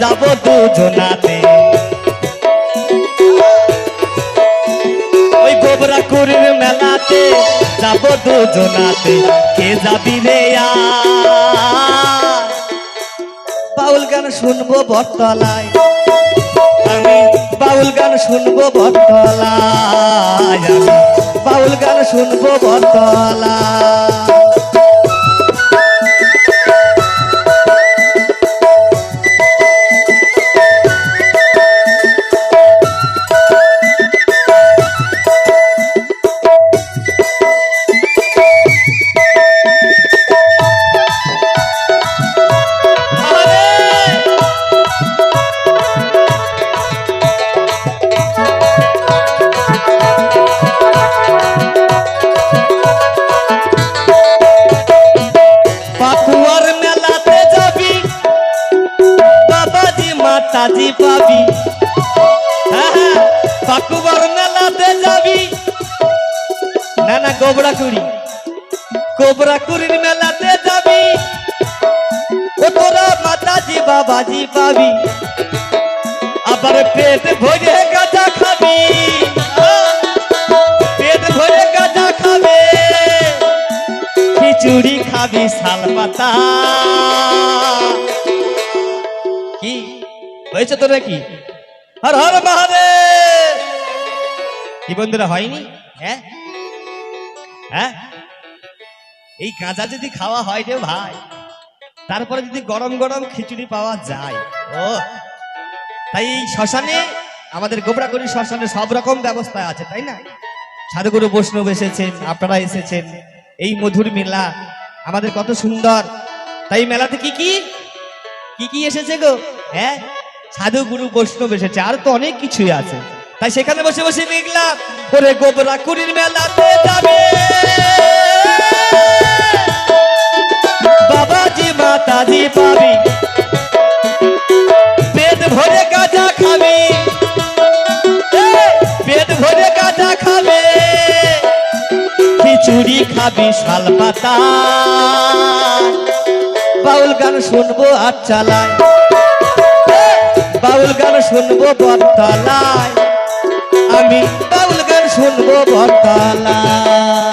যাব দুজনাতে। ওই গোবরা গোবরাকুরির মেলাতে যাব দুজনাতে। কে যাবি রে? বাউল গান শুনব বটতলায়। আমি বাউল গান শুনব বটতলায়। বাউল গান শুনব বটতলায়। না না গোবরা কুড়ি। গোবরা কুড়ির মেলাতে যাবি। ও তোরা মাতাজি, বাবাজি পাবি। আবার পেট ভরে গাঁজা খাবি। পেট ভরে গাঁজা খাবে। খিচুড়ি খাবি, শাল পাতা। কি? হয়েছে তোর কি হর হর মহাদেব। কি বন্ধুরা, হয়নি? হ্যাঁ? হ্যাঁ? এই কাঁচা যদি খাওয়া হয় রে ভাই, তারপরে যদি গরম গরম খিচুড়ি পাওয়া যায়, ও। তাই এই শ্মশানে, আমাদের গোবরাগুড়ি শ্মশানে সব রকম ব্যবস্থা আছে, তাই না? সাধুগুরু বৈষ্ণব এসেছেন, আপনারা এসেছেন, এই মধুর মেলা আমাদের কত সুন্দর। তাই মেলাতে কি কি? কি কি এসেছে গো? হ্যাঁ? সাধু গুরু বৈষ্ণব এসেছে, আর তো অনেক কিছুই আছে। তাই সেখানে বসে বসে দেখলাম ওরে গোবরা কুড়ির মেলাতে যাবে। বাবাজি, মাতাজি, পাবি, পেট ভরে গাঁজা খাবি। পেট ভরে গাঁজা খাবে। খিচুড়ি খাবি, শাল পাতা। বাউল গান শুনব আর চালায় বাউল গান শুনব বটতলায়। আমি বাউল গান শুনব বটতলায়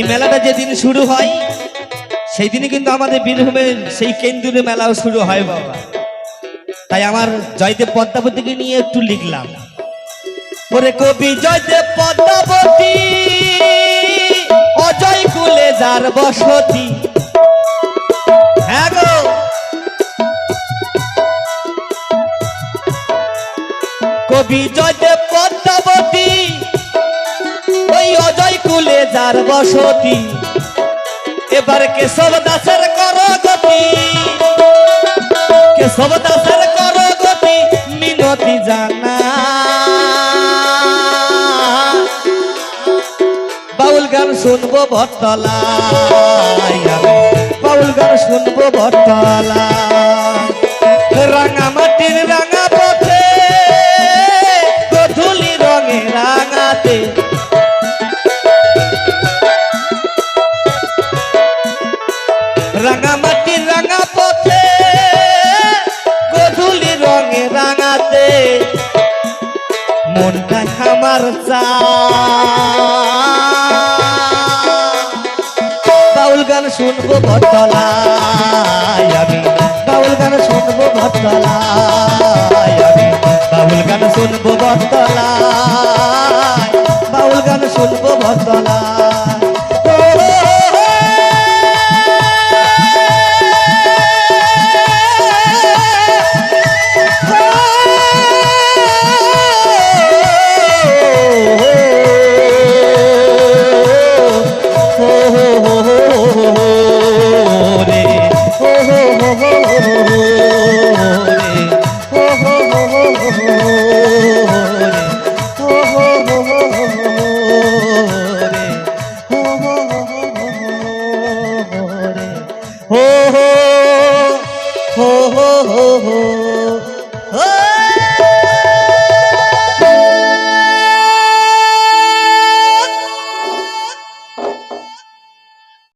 এই মেলাটা যেদিন শুরু হয় সেই দিনে কিন্তু আমাদের বীরভূমের সেই কেন্দ্রীয় মেলাও শুরু হয় বাবা। তাই আমার জয়দেব পদ্মাবতীকে নিয়ে একটু লিখলাম। ওরে কবি জয়দেব পদ্মাবতী, অজয় কুলে যার বসতি। হ্যাঁ কবি জয়দেব পদ্মাবতী, ওই অজয় কুলে যার বসতি? এবার কেশব দাসের কর গতি কেশব দাসের কর গতি মিনতি জানা। বাউল গান শুনব ভট্টলায় বাউল গান শুনব ভট্টলায়। রাঙা রাঙামাটি রাঙা পথে গধুলি রঙে রাঙাতে। মনটা খামার চা। বাউল গান শুনব ভট্টলায় বাউল গান শুনব ভট্টলায় বাউল গান শুনব বাউল গান শুনব